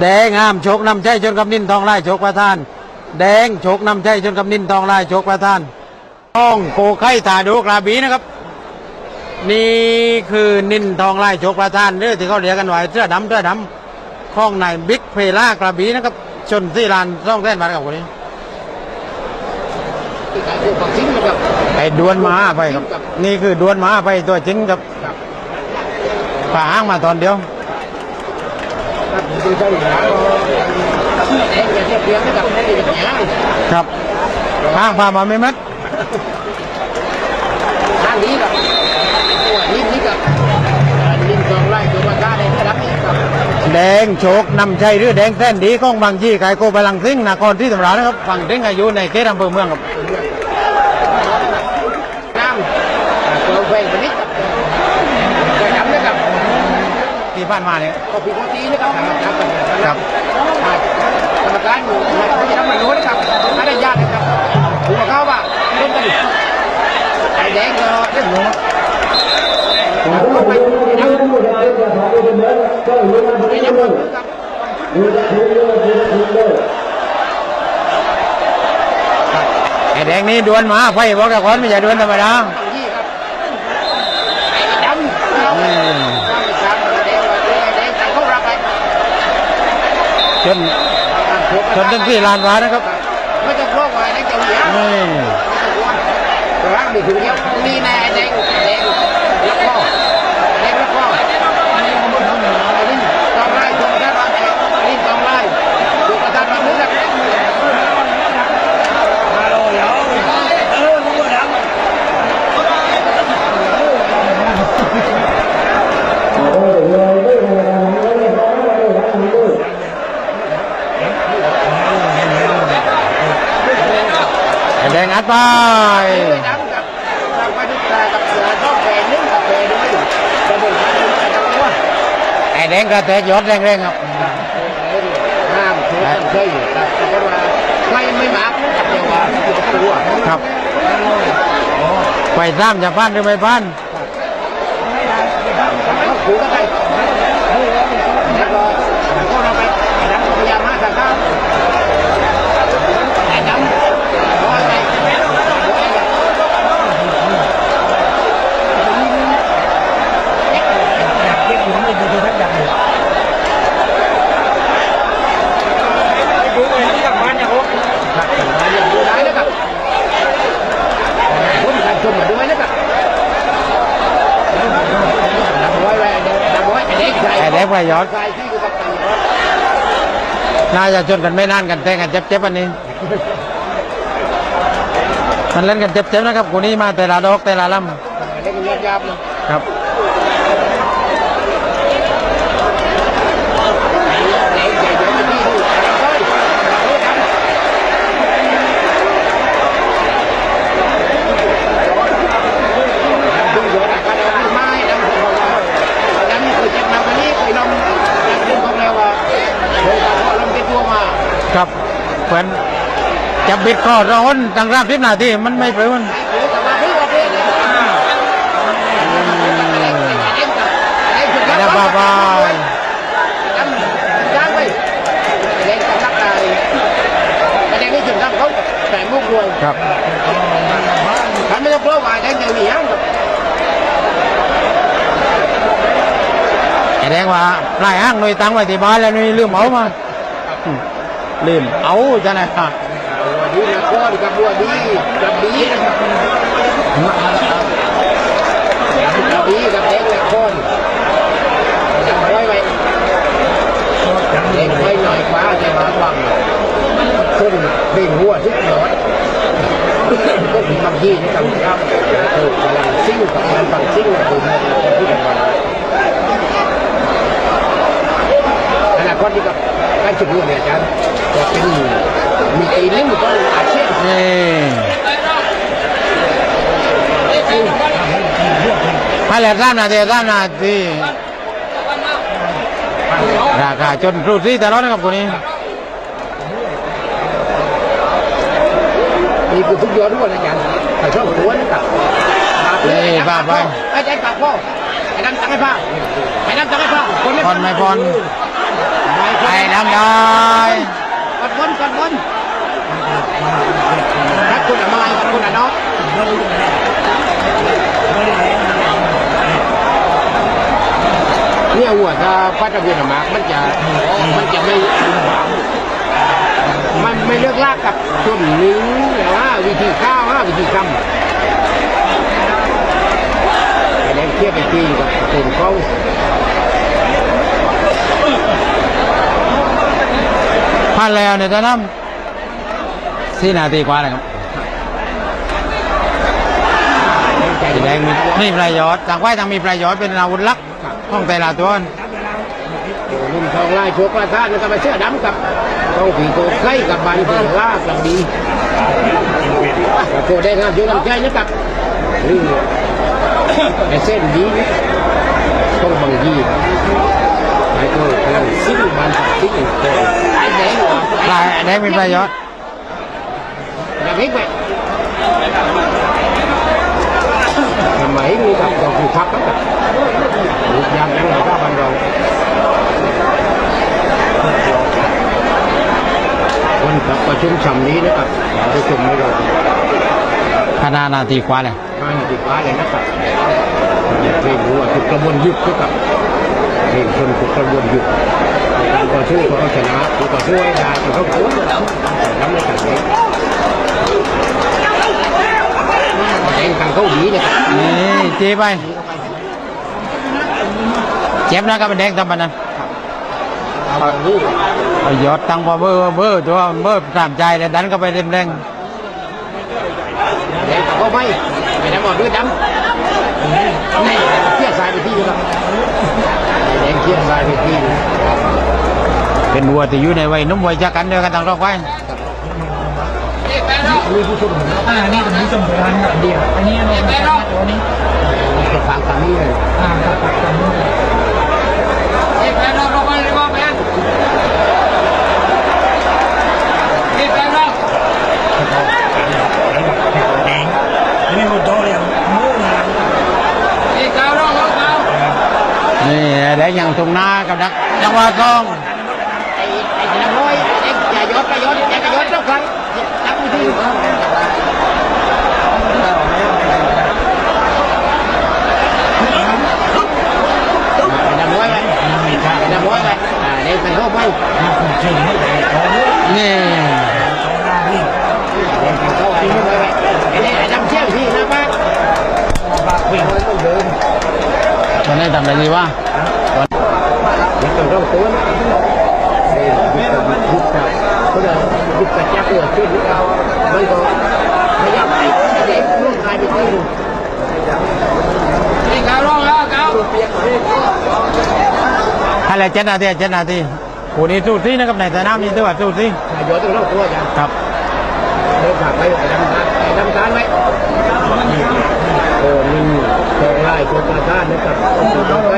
แดงห้ามโชคนำใจชนกับนินทองไล่โชคประธาน แดงโชคนำใจชนกับนินทองไล่โชคประธานต้องโกไข่ตาดูกระบีนะครับ นี่คือนินทองไล่โชคประธานเรื่องที่เขาเรียกกันไว้เสื้อดำเสื้อดำข้องในบิ๊กเพล่ากระบีนะครับชนที่ลานซ่องแท่นบาทกับคนนี้ขายของจริงนะครับไอ้ดวนหมาไปครับ นี่คือดวนหมาไปตัวจริงครับผ่าห้างมาตอนเดียว ครับดูใช่หนาก็แดงอย่างเทียบเทียมนะครับไม่ได้างนี้ครับห้างพามาไม่มัดทางนี้กับวนี้นี่กับลิงกองไล่ตัวมาก้าได้ไม่รับนี่ครับแดงโชคนำชัยหรือแดงแท่นดีของบางยี่ไก่โกบาลังซิงนครที่สำราญนะครับฝั่งเด้งอายุในเขตอำเภอเมืองครับ น้ำตัวแหวงไปนิดครับก็ย้ำนะครับ ที่บ้านมาเนี่ย ก็ผิดปกตินะครับครับครับกรรมการอยู่ไม่ได้รับมารู้นะครับไม่ได้ญาตินะครับถูกเขาว่าเล่นกันไอ้แดงก็เล่นหนูไปยังไปยังครับไอ้แดงนี่ดวนหมาไฟบอกตะกอนไม่ใช่ดวนธรรมดา ยี่ครับไอ้ดำเรา อืม ทำแดงว่าแดงแต่เขารับไป จน จนถึงที่ลานวานะครับไม่จะพวกว่าแดงจะเหนียวนี่ร่างมีถึงเดียวมีแน่แดงแดงแล้วก็แดงแล้วก็ลิ้นกองไล่ชมกระทะลิ้นกองไล่ชมกระทะมาลุ้นกันมาโลเดี๋ยวเออรู้ว่าดัง ไอ้แดงอัดไป ไม่ดังกับทางไปทุกตากับเสือชอบแฝงนึงกับแฝงด้วยจะเป็นการทำตัว ไอ้ แดงกระแทกยอดแรงๆครับห้ามทุกคนเคยอยู่ครับแต่ว่าไม่ไม่มาเดี๋ยวว่าเดี๋ยวตัวครับไปซ้ำจะพันหรือไม่พัน เขาขู่กันไปแล้วก็ก็เราไปดังพยายามมาสักครั้งแต่ดังร้อยไปดูได้นะครับคนการชมมาด้วยนะครับดังร้อยไปดังร้อยไอ้เด็กใส่ ไอ้แดงไปยอด ใส่ที่ดูกับตัน น่าจะชนกันไม่นานกันแทงกันเจ็บๆอันนี้ มันเล่นกันเจ็บๆนะครับกูนี้มาแต่ละดอกแต่ละลเล่นยับยับเลยำครับ เด็กใหญ่เดี๋ยวมาที่ดูเฮ้ยดูเยอะนะก็ได้ไม้ดำของเราดำนี่คือเจ็บมาวันนี้เคยลองเล่นของเราว่าเคยการว่าลองเป็นตัวมา ครับเห มือนจะบิดคอร้อนตั้งรามสิบนาทีมันไม่เปลือนหรือแต่ว่าพี่ว่าพี่เนี่ยเล่นนะบ้าบ้าดำจ้างไปแต่เด็กนี่ถึงทำเขาแต่มุกรวยครับทำไม่ต้องกลัวว่าได้เจอหนีอะไอ้แดงว่าปลายห้างหน่วยตังไว้ที่บ้านแล้วหน่วยลืมเอามา ลืมเอาจะไหนฮะดีนะก้อนกับบัวดีกับดีกับดีกับเด็กและก้อนยังไว้ไว้เด็กไว้หน่อยกว่าจะมาบังขึ้นเบ่งหัวทุกหน่อดก็ถึงบางที่นี่กำลังเออกำลังซิ่งกับมันฟังซิ่งกับดูมันพูดกันวันอนาคตนี่กับการจุดเรื่งเนี่ยจารย์จะ มีตีนิ้วก็อาชีพนี่ให้แล้วสามนาทีสามนาทีราคาจนครูซีแต่ร้อนนะครับคนนี้นี่คือทุกยอดทุกคนอาจารย์แต่ชอบหัวนะครับนี่บ้าไปอาจารย์ปากพ่อไอ้ดำจังไอ้ผ้าไอ้ดำจังไอ้ผ้าคนพรไม่พรไอ้ดำได้ กดบนกดบนรักคุณอะไม้รักคุณอะน้องเนี่ยหัว ถ้าพัดเวียนออกมา มันจะมันจะไม่มันไม่เลือกลากกับส่วนนิ้วแต่ว่าวิธีข้าวว่าวิธีกำไอ้แดงเทียบไปทีกับตุ่นเขาพันแล้วเนี่ยตอนนั้นสี่นาทีกว่าเลยครับสีแดงมีมีประโยชน์ต่างไว้ต่างมีประโยชน์เป็นอาวุธลักของแต่ละตัวนุ่ม ทองไล่โชกประทานแล้วก็ไปเสื้อดำกับต้องผีโกไข่กับบานเสือล่ากับดีโกได้งามเยอะลำใจนะครับนี่ไอ้เส้นดีต้องบางยีไอ้ตัวพลังซิ่งมันซิ่งตัวไอ้แดงลายแดงมีประโยชน์อย่าพลิกไปทำไมมีกับตัวผู้ทับกับลูกยางยังไงก็บันเรา วันกับประ ชุมฉ่ำนี้นะครับประชุมไม่รอขนาดนาทีกว่าเลยห้านาทีฟ้าเลยนะครับเรียนรู้ว่าทุกกระบวนยุทธ์นะครับเรียนคนทุกกระบวนยุทธ์การต่อสู้ของชนะผู้ต่อสู้ให้ได้เขาเขาทำในการเองเองการเข้าดีเนี่ยครับ นี่จีไป เจ็บนะครับเป็นแดงทำมันนั้นเอาลูกเอา ยอดตั้งพอเบอร์เบอร์ตัวเบอร์สามใจเลยดันเข้าไปเต็มแรงแดงเขาไม่ไม่ได้หมดด้วยดำนี่เที่ยสายไปที่นะครับแดงเที่ยสายไปที่เป็นวัวที่อยู่ในวัยหนุ่มวัยจักกันเดียวกันต่างรอกไว้มีผู้ชมอ่านี่เป็นผู้ชมโบราณแบบเดียวอันนี้เราเป็นตัวนี้จะฟังตามนี้เลยอ่าครับครับตามนี้เลย นี่แฟนเราเราไปเลยว่าแฟนนี่แฟนเรา แดงนี่มันโตเลยมูงาม นี่เกาเราเราเกา นี่แดงอย่างตรงหน้ากับนักจังหวะกอง ไอ้ไอ้นางน้อยเอ็งอย่าย้อนไปย้อนอย่าไปย้อนสักครั้งจับมือที่ไอ้นางน้อยไปไอ้นางน้อยไปอ่าเด็กเป็นเข้าไป เชิงไม่ได้โต เลยนี่โตหน้าพี่เด็กเป็ นเข้าไปไอ้นี่ไอ้ดำเชี่ยงพี่นะป้าปากวิ่งต้องเดินตอนนี้ทำอะไรดีวะเด็กเป็นเข้าตัวนะเด็กเป็นยุบกับเขาเดินยุบกับจับตัวขึ้นเรามันก็พยายามให้เด็กลูกชายไปที่ดูนี่เกาลงแล้วเกาอะไรเจ็ดนาทีเจ็ดนาทีคู่นี้สู้ที่นะครับในสนามนี้ถือว่าสู้ที่นายโยต้องเล่าตัวจ้ะครับเดินผ่านไปไอ้ดำตาลไอ้ดำตาลไว้โอ้นี่โตไล่โตตาท่านนะครับตีต่อไป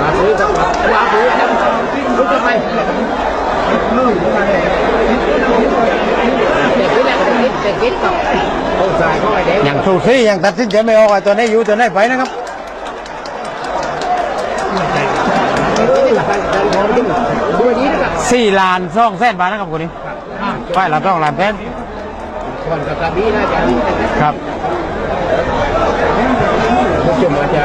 มาซื้อกับวางซื้อไอ้ดำลุกขึ้นไปเด็กนี่แหละเด็กนี่เด็กนี่กับเขาสายเขาไอ้เด็กอย่างสู้ที่ยังตัดสินใจไม่ออกว่าตัวไหนี้อยู่ตัวไหนไปนะครับ นี่กับการการมองที่ดูนี้นะครับ สี่ล้านสองแสนบาทนะครับคู่นี้ไฟละสองล้านแสนครับครับผู้ชมอาจจะ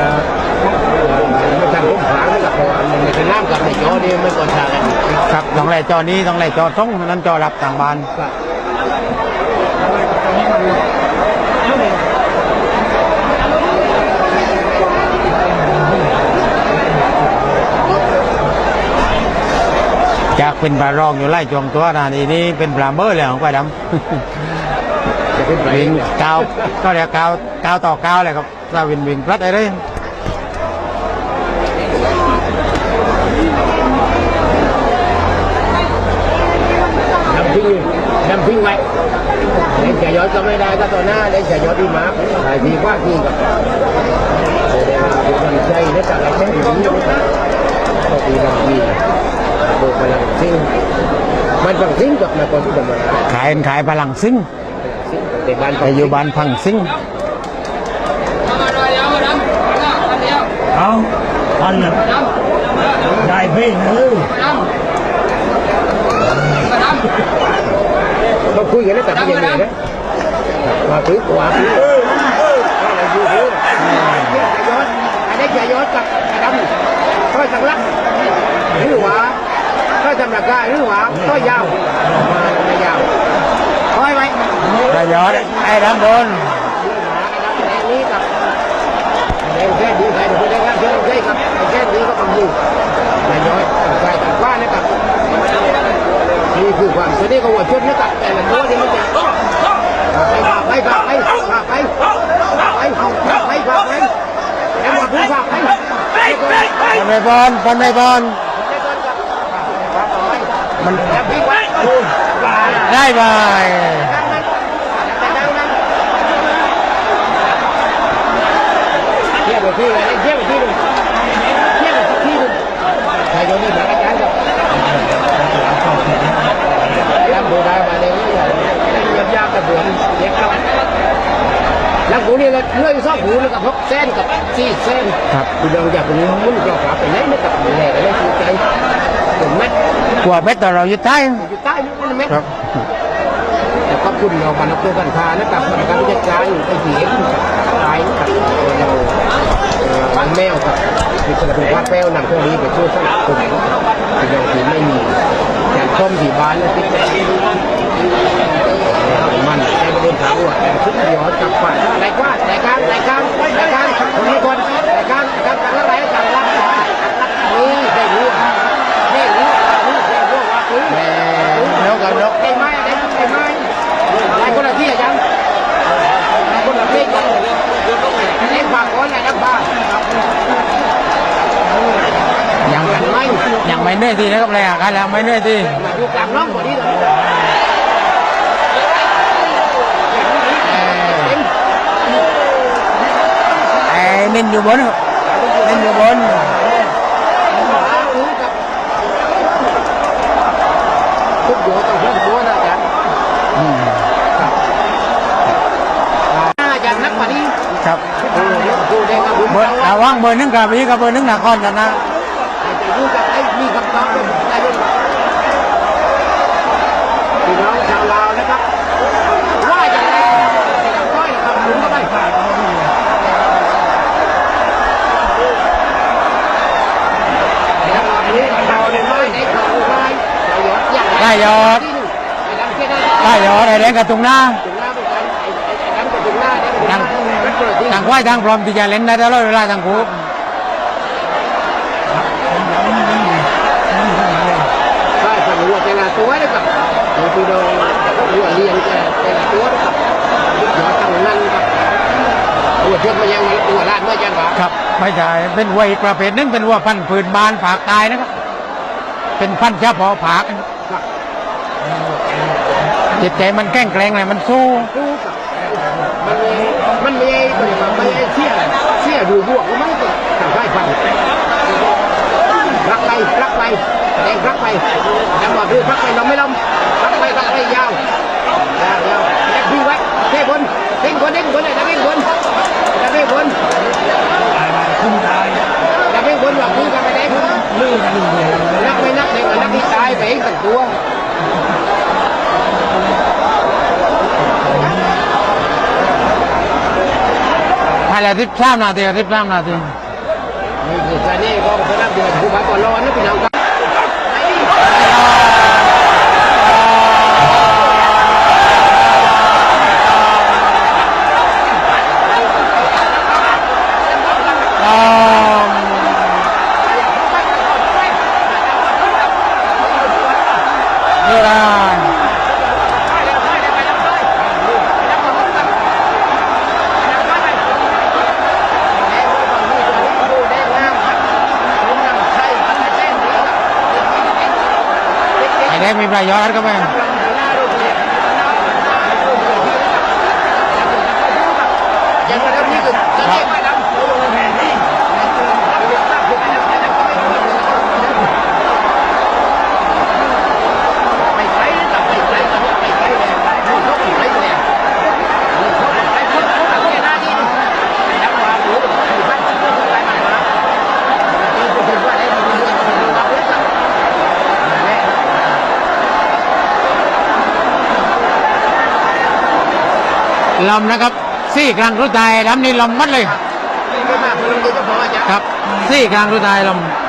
ไม่ทำรุ่งผางนะครับพราะว่ามันเป็นน้ำกับในจอนี่ไม่ก่อนชากันครับต้องแหล่จอนี้ต้องแหล่จอส่งนั้นจอรับต่างบาน ครับ จากเป็นปลารองอยู่ไล่จวงตัวนาทีนี้เป็นปลาเบอร์แล้วของควายดจะขึ้นำไปวิ่งกาวก็เรียกกาวกาวต่อกาวเลยครับถ้าวิ่งวิ่งพลัดอะไรเลย ดำพิงดำพิงไว้เล่นจะย้อนก็ไม่ได้ก็ต่อหน้าเล่นจะย้อนดีมากถ่ายทีว่าทีกับแสดงความดีใจในการไอ้แค่นี้นะครับก็ดีบางทีโดยพลังซิ่งมันบังซิ่งกับนครที่ธรรมราช ขายขายพลังซิงแต่บ้านไปอยู่บ้านพังซิงเอาพันน่ะได้เพ่งเลยเราคุยกันแล้วแต่ไม่ยังไงนะมาคุยกว่าคุยอะไรอยู่เยอะย้อนอันนี้จะย้อนกับดำก็สังลักหรือว่าก็จำราคาหรือว่าก็ยาวไม่ยาวคอยไว้ ระยชน์ไอ้ดำโดนแดงนี้กับแดงแค่ดีใครเดี๋ยวได้ครับเชื่อใช่ครับแค่นี้ก็ต้องอยู่ไม่ย้อยรต่างว่านะครับนี่คือความสนิทของหัวชุดนะครับแต่ละตัวนี่มันจะไปฝากไปฝากไปฝากไปฝากไปฝากไปฝากไปฝากไปแล้วมาพูดฝากไปปนไม่บอลปนไม่บอลมันแล้วพี่ไว้ได้ไป เที่ยวไปที่เลยเที่ยวไปที่นึงเที่ยวไปที่นึงใครโดนนี่หาอาจารย์กับแล้วดูได้มาเลยนี่ยากยากกระเบือนเด็กครับ แล้วกูนี่ก็เลื่อยซอกหูแล้วกับพกเส้นกับซี่เส้นครับกูเดินจากนี้มุ่นกรอบกลับไปไหนไม่กับแหล่ไม่ถูกใจถึงแม็ดกลัวเม็ดแต่เราอยู่ใต้อยู่ใต้นี่มันแม็ดครับแต่ก็คุณเราบันทึกกันทานะครับการจัดการอยู่ไอ้เหี้ยตายกับเราบานแมวครับมีคนเป็นว่าแป้วนำเครื่องนี้ไปช่วยสนับสนุนที่ยังที่ไม่มีอย่างต้มสีบ้านแล้วที่มันใช้ประเด็นถามว่าชุดย้อนกลับไปรายการรายการรายการรายการคนนี้คนรายการรายการการอะไรการรักนี่ได้รู้ได้รู้รู้ได้รู้ว่าคุย นกกับนก ไอ้ไม้ไอ้ไอ้ไม้ไอ้คนละที่อะจังไอ้คนละที่กันไอ้ฝากคนไอ้นักบ้าน ยัง กันไหม ยังไม่เห นื่อยทีนะครับเลยอ่กันแล้วไม่เหนื่อยทีอยู่กลางน้องกว่านี้เลยไอ้นินอยู่บนครับนินอยู่บนทุกโยต้องเพิ่มตัวนะอาจารย์อืมอาจารย์นักกว่านี้ครับโอ้ยดูได้ครับเบอร์ระวังเบอร์หนึ่งกระบี่กับเบอร์หนึ่งนครกันนะจะอยู่กับไอ้ มีคำตอบเป็นได้ด้วยพี่น้องชาวลาวนะครับ ว่าอย่างไรก้อยคำหนุนก็ได้ได้ยอดได้ยอดไอ้แดงกับตรงหน้าทางควายทางพร้อมที่จะเล่นได้ตลอดเวลาทางคู่ ใช่ผมรู้ว่าแตัวนะครับหลวงปู่ดงรู้ว่เรียนแต่แต่ละตัวนะครับยอดตั้งนั้นครับหัวเชือกมันยังหัวลาดเมื่อจันทร์ครับไม่ใช่เป็นวัวประเภทนึงเป็นวัวพันธุ์ผืนบานผากตายนะครับ เป็นพันธุ์เฉพาะผากจิตใจมันแกล้งแกล้งอะไรมันสู้ดูครับมันมีมันมีตัวนี้ครับมันมีเชี่ยเชี่ยดูบวกมันก็ทำได้ฟัง รักไปรักไปแดงรักไปจังหวะคือรักไปเราไม่ล้มรักไปรักไปยาวยาวยาวแดงพี่ไว้เท่บนเท่งคนเด้งคนไหนเด้งคนเด้งคนคุ้มตายจะไม่คนหลับมือกันไปไหนคนลื่นลื่นเลยนักไม่นักเด็กนักที่ตายไปเองตั้งตัวภายในทิพสามนาทีทิพสามนาที นี่คือการนี่ก็เป็นนักเดือดผู้บาดก่อนร้อนนะพี่น้องครับ อ๋อนี่ละ ดูได้งามครับผมนำใช้พันธุ์เส้นนี้ครับ ไอ้แดงมีประโยชน์ก็ไปยังกระทำนี่คือจะเรียกว่าดำแผนนี่ไม่ใช่ตับไม่ใช่ตับไม่ใช่เลยมันเขาไม่ใช่เลยมันเขาไม่ใช่คนเขาทำแค่หน้าที่นี่จังหวะหรือที่บ้านเขาไปมา ลำนะครับสี่ครั้งรุดท้ายลำนี้ลำมัดเลย ครับสี่ครั้งรุดท้ายลำ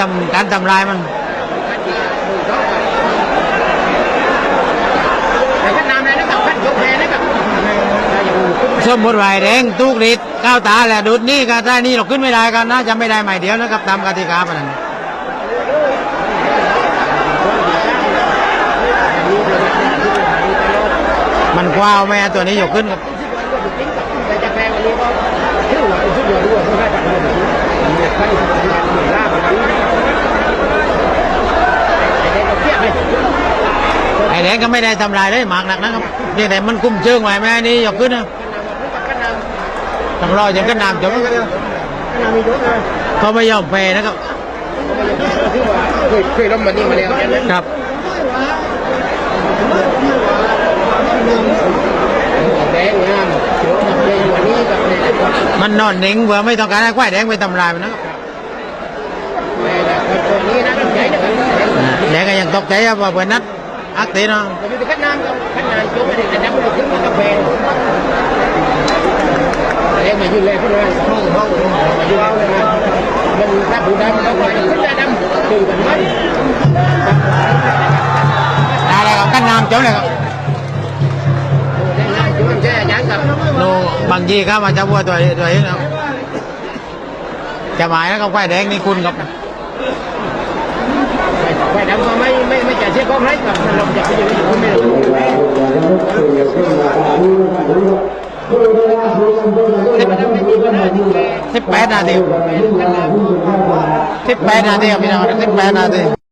ทำการทำลายมันสมมติว่าไอ้แดงตูกฤทธิ์ก้าวตาแหละดูดนี่ก็ได้นี่เราขึ้นไม่ได้กันนะจะไม่ได้ใหม่เดียวนะครับตามกติกาปะนั้นมันกว้าวไหมตัวนี้ยกขึ้นครับ แต่จะแปลวันนี้ก็ชื่อว่าเป็นชุดเดียวด้วยไม่ได้ปัจจุบันเนี่ยใครทำงานหนึ่งล่าแบบนี้ไอ้เด็กก็เครียดเลย ไอ้ แดงก็ไม่ได้ทำลายเลยหมากหนักนะครับเพียงแต่มันกุมเชิงไว้ไหมนี่ยกขึ้นนะต้องรอจนกันน้ำจบขนามียศนะเขาไม่ยอมแพ้นะครับคือว่าเคยล้มแบบนี้มาแล้วใช่ไมครับแดงงามเขียวกับแดงวันนี้กับแดงกับมันนอนหนิงเพื่อไม่ต้องการให้ควายแดงไปทำลายมันนะครับแดงเป็นตำรายนะครับแกก็ยังตกใจว่าเพื่อนนัดอักตีเนาะจะมีแต่ขั้นน้ำกับขั้นน้ำจมไม่ได้แต่น้ำมันขึ้นมากับแฟนแดงมายืนเลยพูดเลยห้องห้องมายืนเลยนะมันถ้าผู้ดำเขาก็ขึ้นได้ดำตื่นกันไหมได้เลยครับกันน้ำจบเลยครับจุ่มแช่ยันกับโนบางทีครับมันจะวัวตัวตัวนี้ ไปดำมาไม่ไม่ไม่จ่ายเช็คก้องไรกับมันลงจะไปอยู่ที่ไม่รู้สิบแปดนาทีสิบแปดนาทีครับพี่น้องสิบแปดนาที